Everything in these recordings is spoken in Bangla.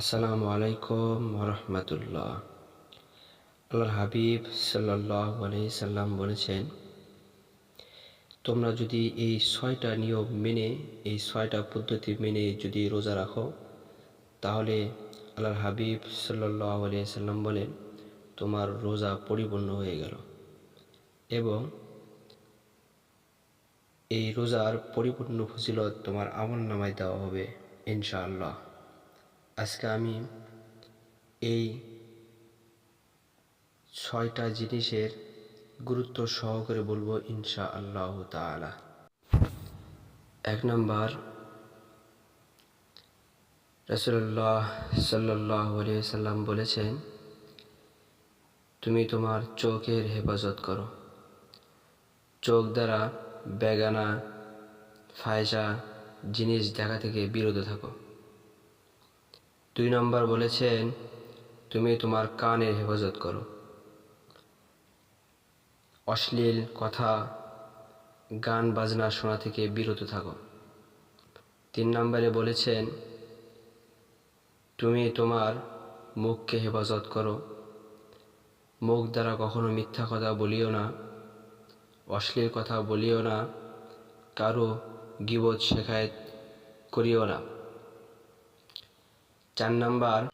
আসসালামু আলাইকুম রহমতুল্লাহ আল্লাহর হাবিব সাল্লাহ সাল্লাম বলেছেন, তোমরা যদি এই ছয়টা নিয়ম মেনে, এই ছয়টা পদ্ধতি মেনে যদি রোজা রাখো, তাহলে আল্লাহর হাবিব সাল্লাহ সাল্লাম বলেন, তোমার রোজা পরিপূর্ণ হয়ে গেল। এবং এই রোজার পরিপূর্ণ ফজিলত তোমার আমল নামায় দেওয়া হবে, ইনশাআল্লাহ। আজকে আমি এই ছয়টা জিনিসের গুরুত্ব সহকারে বলব ইনশা আল্লাহ তালা এক নম্বর রসুল্লাহ সাল্লাহ সাল্লাম বলেছেন, তুমি তোমার চোখের হেফাজত করো। চোখ দ্বারা বেগানা, ফায়সা জিনিস দেখা থেকে বিরত থাকো। দুই নম্বর বলেছেন, তুমি তোমার কানের হেফাজত করো। অশ্লীল কথা, গান, বাজনা শোনা থেকে বিরত থাকো। তিন নম্বরে বলেছেন, তুমি তোমার মুখকে হেফাজত করো। মুখ দ্বারা কখনো মিথ্যা কথা বলিও না, অশ্লীল কথা বলিও না, কারও গিবত শেখায় করিও না। চার নাম্বার,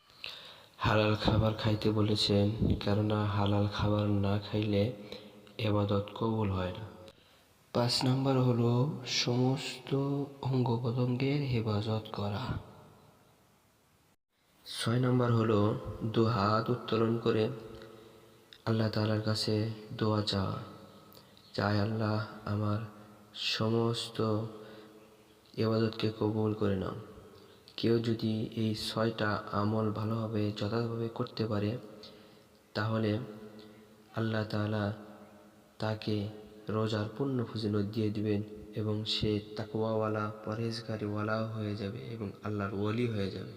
হালাল খাবার খাইতে বলেছেন, কেননা হালাল খাবার না খাইলে এবাদত কবুল হয় না। পাঁচ নাম্বার হলো সমস্ত অঙ্গ প্রত্যঙ্গের হেফাজত করা। ছয় নম্বর হলো দু হাত উত্তোলন করে আল্লাহ তালার কাছে দোয়া চাওয়া। চাই আল্লাহ আমার সমস্ত এবাদতকে কবুল করে নাও। কেউ যদি এই ছয়টা আমল ভালোভাবে, যথাযথভাবে করতে পারে, তাহলে আল্লাহ তালা তাকে রোজার পূর্ণ ফজিলত দিয়ে দিবেন এবং সে তাকুয়াওয়ালা পরহেজগারিওয়ালাও হয়ে যাবে এবং আল্লাহর ওয়ালি হয়ে যাবে।